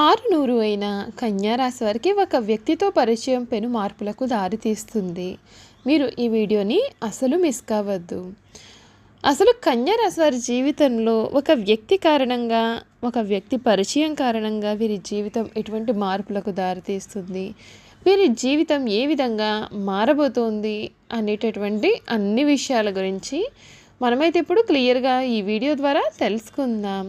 ఆరు నూరు అయిన కన్యారాశి వారికి ఒక వ్యక్తితో పరిచయం పెను మార్పులకు దారితీస్తుంది మీరు ఈ వీడియోని అసలు మిస్ కావద్దు. అసలు కన్యారాశి వారి జీవితంలో ఒక వ్యక్తి కారణంగా ఒక వ్యక్తి పరిచయం కారణంగా వీరి జీవితం ఎటువంటి మార్పులకు దారితీస్తుంది వీరి జీవితం ఏ విధంగా మారబోతోంది అనేటటువంటి అన్ని విషయాల గురించి మనమైతే ఇప్పుడు క్లియర్గా ఈ వీడియో ద్వారా తెలుసుకుందాం.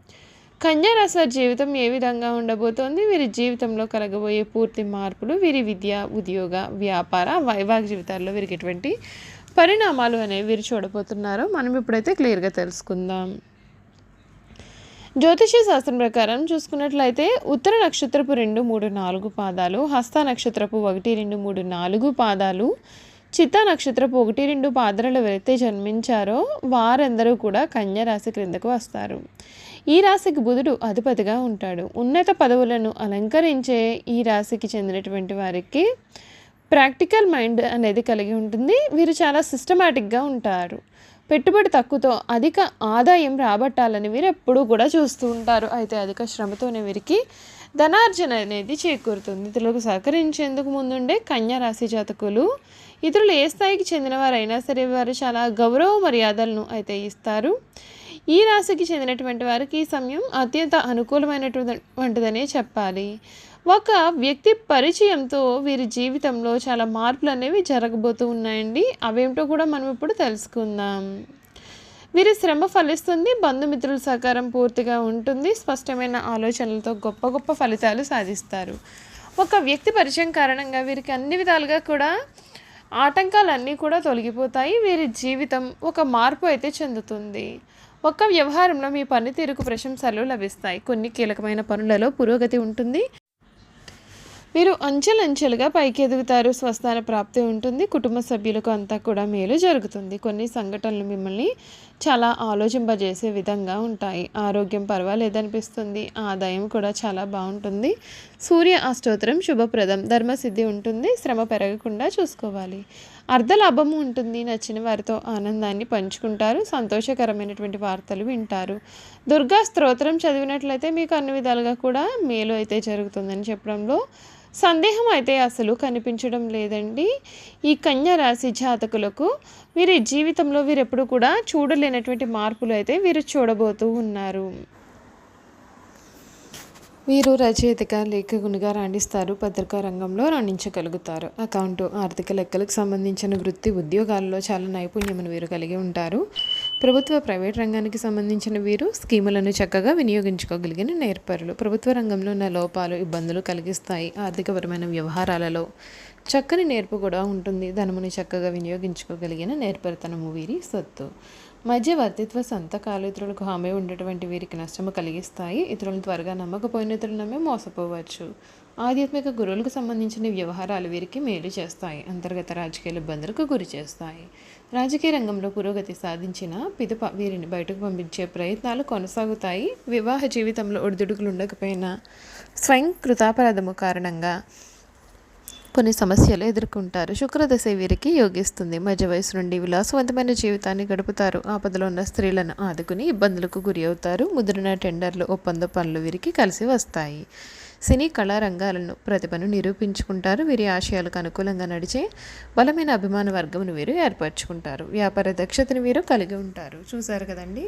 కన్యారాశి జీవితం ఏ విధంగా ఉండబోతోంది? వీరి జీవితంలో కలగబోయే పూర్తి మార్పులు వీరి విద్య ఉద్యోగ వ్యాపార వైవాహిక జీవితాల్లో వీరికి ఎటువంటి పరిణామాలు అనేవి వీరు చూడబోతున్నారో మనం ఇప్పుడైతే క్లియర్గా తెలుసుకుందాం. జ్యోతిష శాస్త్రం ప్రకారం చూసుకున్నట్లయితే ఉత్తర నక్షత్రపు రెండు మూడు నాలుగు పాదాలు హస్త నక్షత్రపు ఒకటి రెండు మూడు నాలుగు పాదాలు చిత్త నక్షత్రపు ఒకటి రెండు పాదాలు ఎవరైతే జన్మించారో వారందరూ కూడా కన్యారాశి క్రిందకు వస్తారు. ఈ రాశికి బుధుడు అధిపతిగా ఉంటాడు. ఉన్నత పదవులను అలంకరించే ఈ రాశికి చెందినటువంటి వారికి ప్రాక్టికల్ మైండ్ అనేది కలిగి ఉంటుంది. వీరు చాలా సిస్టమాటిక్గా ఉంటారు. పెట్టుబడి తక్కువతో అధిక ఆదాయం రాబట్టాలని వీరు ఎప్పుడూ కూడా చూస్తూ ఉంటారు. అయితే అధిక శ్రమతోనే వీరికి ధనార్జన అనేది చేకూరుతుంది. ఇతరులకు సహకరించేందుకు ముందుండే కన్యా రాశి జాతకులు ఇతరులు ఏ స్థాయికి చెందినవారైనా సరే వారు చాలా గౌరవ మర్యాదలను అయితే ఇస్తారు. ఈ రాశికి చెందినటువంటి వారికి ఈ సమయం అత్యంత అనుకూలమైనటువంటిదనే చెప్పాలి. ఒక వ్యక్తి పరిచయంతో వీరి జీవితంలో చాలా మార్పులు అనేవి జరగబోతూ ఉన్నాయండి. అవేమిటో కూడా మనం ఇప్పుడు తెలుసుకుందాం. వీరి శ్రమ ఫలిస్తుంది బంధుమిత్రుల సహకారం పూర్తిగా ఉంటుంది స్పష్టమైన ఆలోచనలతో గొప్ప గొప్ప ఫలితాలు సాధిస్తారు. ఒక వ్యక్తి పరిచయం కారణంగా వీరికి అన్ని విధాలుగా కూడా ఆటంకాలన్నీ కూడా తొలగిపోతాయి. వీరి జీవితం ఒక మార్పు అయితే చెందుతుంది. ఒక్క వ్యవహారంలో మీ పనితీరుకు ప్రశంసలు లభిస్తాయి. కొన్ని కీలకమైన పనులలో పురోగతి ఉంటుంది. మీరు అంచెలంచెలుగా పైకి ఎదుగుతారు స్వస్థాన ప్రాప్తి ఉంటుంది. కుటుంబ సభ్యులకు అంతా కూడా మేలు జరుగుతుంది. కొన్ని సంఘటనలు మిమ్మల్ని చాలా ఆలోచింపజేసే విధంగా ఉంటాయి. ఆరోగ్యం పర్వాలేదనిపిస్తుంది. ఆదాయం కూడా చాలా బాగుంటుంది. సూర్య అష్టోత్తరం శుభప్రదం. ధర్మసిద్ధి ఉంటుంది. శ్రమ పెరగకుండా చూసుకోవాలి. అర్ధలాభము ఉంటుంది. నచ్చిన వారితో ఆనందాన్ని పంచుకుంటారు. సంతోషకరమైనటువంటి వార్తలు వింటారు. దుర్గా స్తోత్రం చదివినట్లయితే మీకు అన్ని విధాలుగా కూడా మేలు అయితే జరుగుతుందని చెప్పడంలో సందేహం అయితే అసలు కనిపించడం లేదండి. ఈ కన్యా రాశి జాతకులకు వీరి జీవితంలో వీరెప్పుడు కూడా చూడలేనటువంటి మార్పులు అయితే వీరు చూడబోతూ ఉన్నారు. వీరు రచయితగా లేఖకునిగా రాణిస్తారు పత్రికా రంగంలో రాణించగలుగుతారు. అకౌంటు ఆర్థిక లెక్కలకు సంబంధించిన వృత్తి ఉద్యోగాల్లో చాలా నైపుణ్యమును వీరు కలిగి ఉంటారు. ప్రభుత్వ ప్రైవేట్ రంగానికి సంబంధించిన వీరు స్కీములను చక్కగా వినియోగించుకోగలిగిన నేర్పరులు. ప్రభుత్వ రంగంలో ఉన్న లోపాలు ఇబ్బందులు కలిగిస్తాయి. ఆర్థికపరమైన వ్యవహారాలలో చక్కని నేర్పు కూడా ఉంటుంది. ధనముని చక్కగా వినియోగించుకోగలిగిన నేర్పరితనము వీరి సొత్తు. మధ్యవర్తిత్వ సంతకాలు ఇతరులకు హామీ ఉండేటువంటి వీరికి నష్టము కలిగిస్తాయి. ఇతరులను త్వరగా నమ్మకపోయిన ఇతరులు నమ్మి మోసపోవచ్చు. ఆధ్యాత్మిక గురువులకు సంబంధించిన వ్యవహారాలు వీరికి మేలు చేస్తాయి. అంతర్గత రాజకీయ ఇబ్బందులకు గురి చేస్తాయి. రాజకీయ రంగంలో పురోగతి సాధించిన పిదప వీరిని బయటకు పంపించే ప్రయత్నాలు కొనసాగుతాయి. వివాహ జీవితంలో ఒడిదుడుకులు ఉండకపోయినా స్వయం కృతాపరాధము కారణంగా కొన్ని సమస్యలు ఎదుర్కొంటారు. శుక్రదశ వీరికి యోగిస్తుంది. మధ్య వయసు నుండి విలాసవంతమైన జీవితాన్ని గడుపుతారు. ఆపదలో ఉన్న స్త్రీలను ఆదుకుని ఇబ్బందులకు గురి అవుతారు. ముద్రణ టెండర్లు ఒప్పంద పనులు వీరికి కలిసి వస్తాయి. సినీ కళా రంగాలను ప్రతిభను నిరూపించుకుంటారు. వీరి ఆశయాలకు అనుకూలంగా నడిచే బలమైన అభిమాన వర్గమును వీరు ఏర్పరచుకుంటారు. వ్యాపార దక్షతను వీరు కలిగి ఉంటారు. చూసారు కదండి?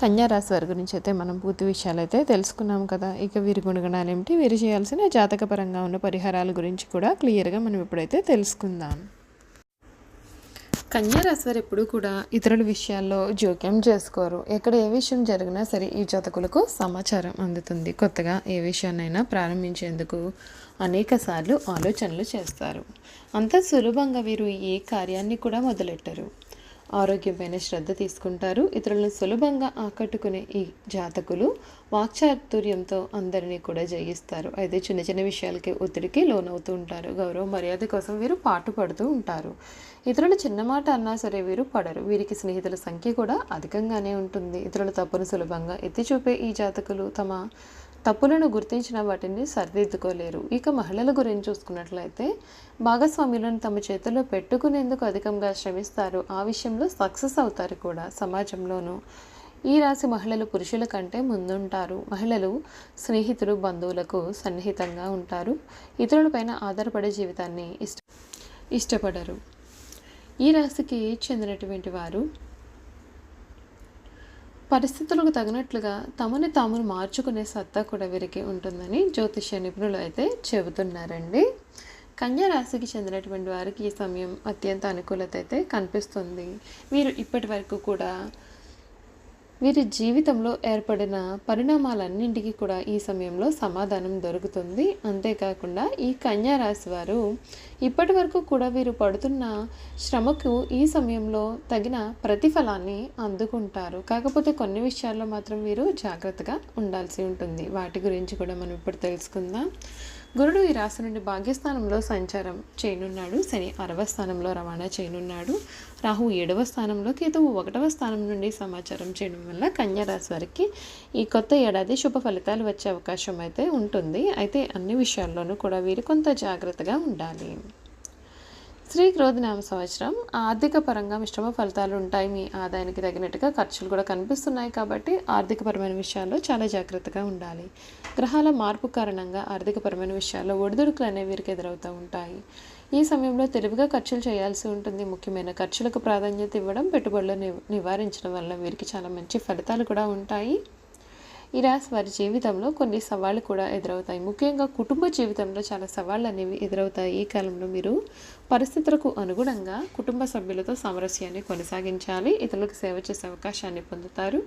కన్యా రాశి వారి గురించి అయితే మనం పూర్తి విషయాలు అయితే తెలుసుకున్నాం కదా. ఇక వీరి గుణగణాలు ఏమిటి? వీరు చేయాల్సిన జాతకపరంగా ఉన్న పరిహారాల గురించి కూడా క్లియర్గా మనం ఇప్పుడైతే తెలుసుకుందాం. కన్యారాశి ఎప్పుడూ కూడా ఇతరుల విషయాల్లో జోక్యం చేసుకోరు. ఎక్కడ ఏ విషయం జరిగినా సరే ఈ జాతకులకు సమాచారం అందుతుంది. కొత్తగా ఏ విషయాన్నైనా ప్రారంభించేందుకు అనేక సార్లు ఆలోచనలు చేస్తారు. అంత సులభంగా వీరు ఏ కార్యాన్ని కూడా మొదలెట్టరు. ఆరోగ్యంపైన శ్రద్ధ తీసుకుంటారు. ఇతరులను సులభంగా ఆకట్టుకునే ఈ జాతకులు వాక్చాతుర్యంతో అందరినీ కూడా జయిస్తారు. అయితే చిన్న చిన్న విషయాలకి ఒత్తిడికి లోనవుతూ ఉంటారు. గౌరవ మర్యాద కోసం వీరు పాటు పడుతూ ఉంటారు. ఇతరులు చిన్న మాట అన్నా సరే వీరు పడరు. వీరికి స్నేహితుల సంఖ్య కూడా అధికంగానే ఉంటుంది. ఇతరుల తప్పును సులభంగా ఎత్తి చూపే ఈ జాతకులు తమ తప్పులను గుర్తించిన వాటిని సరిదిద్దుకోలేరు. ఇక మహిళల గురించి చూసుకున్నట్లయితే భాగస్వాములను తమ చేతుల్లో పెట్టుకునేందుకు అధికంగా శ్రమిస్తారు. ఆ విషయంలో సక్సెస్ అవుతారు కూడా సమాజంలోనూ. ఈ రాశి మహిళలు పురుషుల కంటే ముందుంటారు. మహిళలు స్నేహితులు బంధువులకు సన్నిహితంగా ఉంటారు. ఇతరులపైన ఆధారపడే జీవితాన్ని ఇష్ట ఇష్టపడరు. ఈ రాశికి చెందినటువంటి వారు పరిస్థితులకు తగినట్లుగా తమని తాము మార్చుకునే సత్తా కూడా వీరికి ఉంటుందని జ్యోతిష్య నిపుణులు అయితే చెబుతున్నారండి. కన్యా రాశికి చెందినటువంటి వారికి ఈ సమయం అత్యంత అనుకూలత అయితే కనిపిస్తుంది. వీరు ఇప్పటి వరకు కూడా వీరి జీవితంలో ఏర్పడిన పరిణామాలన్నింటికి కూడా ఈ సమయంలో సమాధానం దొరుకుతుంది. అంతేకాకుండా ఈ కన్యా రాశి వారు ఇప్పటి వరకు కూడా వీరు పడుతున్న శ్రమకు ఈ సమయంలో తగిన ప్రతిఫలాన్ని అందుకుంటారు. కాకపోతే కొన్ని విషయాల్లో మాత్రం వీరు జాగ్రత్తగా ఉండాల్సి ఉంటుంది. వాటి గురించి కూడా మనం ఇప్పుడు తెలుసుకుందాం. గురుడు ఈ రాశి నుండి భాగ్యస్థానంలో సంచారం చేయనున్నాడు. శని అరవ స్థానంలో రవాణా చేయనున్నాడు. రాహు ఏడవ స్థానంలో కేతువు ఒకటవ స్థానం నుండి సమాచారం చేయడం వల్ల కన్యారాశి వారికి ఈ కొత్త ఏడాది శుభ ఫలితాలు వచ్చే అవకాశం అయితే ఉంటుంది. అయితే అన్ని విషయాల్లోనూ కూడా వీరు కొంత జాగ్రత్తగా ఉండాలి. శ్రీ క్రోధనామ సంవత్సరం ఆర్థిక పరంగా మిశ్రమ ఫలితాలు ఉంటాయి. మీ ఆదాయానికి తగినట్టుగా ఖర్చులు కూడా కనిపిస్తున్నాయి కాబట్టి ఆర్థికపరమైన విషయాల్లో చాలా జాగ్రత్తగా ఉండాలి. గ్రహాల మార్పు కారణంగా ఆర్థికపరమైన విషయాల్లో ఒడిదుడుకులు అనేవి వీరికి ఎదురవుతూ ఉంటాయి. ఈ సమయంలో తెలివిగా ఖర్చులు చేయాల్సి ఉంటుంది. ముఖ్యమైన ఖర్చులకు ప్రాధాన్యత ఇవ్వడం పెట్టుబడులు నివారించడం వల్ల వీరికి చాలా మంచి ఫలితాలు కూడా ఉంటాయి. ఈ రాశి వారి జీవితంలో కొన్ని సవాళ్ళు కూడా ఎదురవుతాయి. ముఖ్యంగా కుటుంబ జీవితంలో చాలా సవాళ్ళు అనేవి ఎదురవుతాయి. ఈ కాలంలో మీరు పరిస్థితులకు అనుగుణంగా కుటుంబ సభ్యులతో సామరస్యాన్ని కొనసాగించాలి. ఇతరులకు సేవ చేసే అవకాశాన్ని పొందుతారు.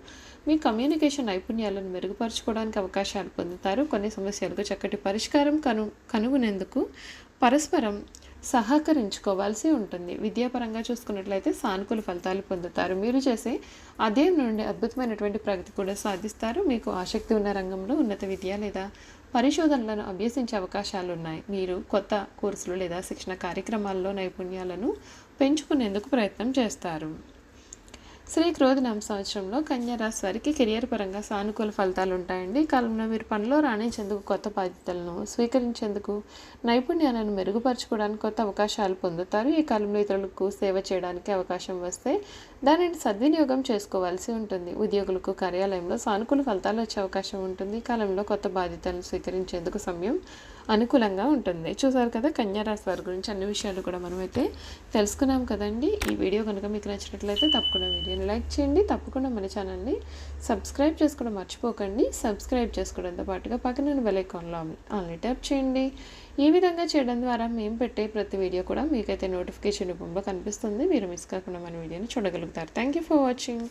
మీ కమ్యూనికేషన్ నైపుణ్యాలను మెరుగుపరచుకోవడానికి అవకాశాలు పొందుతారు. కొన్ని సమస్యలకు చక్కటి పరిష్కారం కను కనుగొనేందుకు పరస్పరం సహకరించుకోవాల్సి ఉంటుంది. విద్యాపరంగా చూసుకున్నట్లయితే సానుకూల ఫలితాలు పొందుతారు. మీరు చేసే అదే నుండి అద్భుతమైనటువంటి ప్రగతి కూడా సాధిస్తారు. మీకు ఆసక్తి ఉన్న రంగంలో ఉన్నత విద్య లేదా పరిశోధనలను అభ్యసించే అవకాశాలు ఉన్నాయి. మీరు కొత్త కోర్సులు లేదా శిక్షణ కార్యక్రమాల్లో నైపుణ్యాలను పెంచుకునేందుకు ప్రయత్నం చేస్తారు. శ్రీ క్రోధనామ సంవత్సరంలో కన్యారాశి వారికి కెరియర్ పరంగా సానుకూల ఫలితాలు ఉంటాయండి. కాలంలో మీరు పనిలో రాణించేందుకు కొత్త బాధ్యతలను స్వీకరించేందుకు నైపుణ్యాలను మెరుగుపరచుకోవడానికి కొత్త అవకాశాలు పొందుతారు. ఈ కాలంలో ఇతరులకు సేవ చేయడానికి అవకాశం వస్తే దానిని సద్వినియోగం చేసుకోవాల్సి ఉంటుంది. ఉద్యోగులకు కార్యాలయంలో సానుకూల ఫలితాలు వచ్చే అవకాశం ఉంటుంది. ఈ కాలంలో కొత్త బాధ్యతలను స్వీకరించేందుకు సమయం అనుకూలంగా ఉంటుంది. చూసారు కదా కన్యారాశి వారి గురించి అన్ని విషయాలు కూడా మనమైతే తెలుసుకున్నాం కదండి. ఈ వీడియో కనుక మీకు నచ్చినట్లయితే తప్పకుండా వీడియోని లైక్ చేయండి. తప్పకుండా మన ఛానల్ని సబ్స్క్రైబ్ చేసుకోవడం మర్చిపోకండి. సబ్స్క్రైబ్ చేసుకోవడంతో పాటుగా పక్కన బెల్ ఐకాన్లో ఆన్లీ ట్యాప్ చేయండి. ఈ విధంగా చేయడం ద్వారా మేము పెట్టే ప్రతి వీడియో కూడా మీకైతే నోటిఫికేషన్ రూపంలో కనిపిస్తుంది. మీరు మిస్ కాకుండా మన వీడియోని చూడగలుగుతారు. Thank you for watching.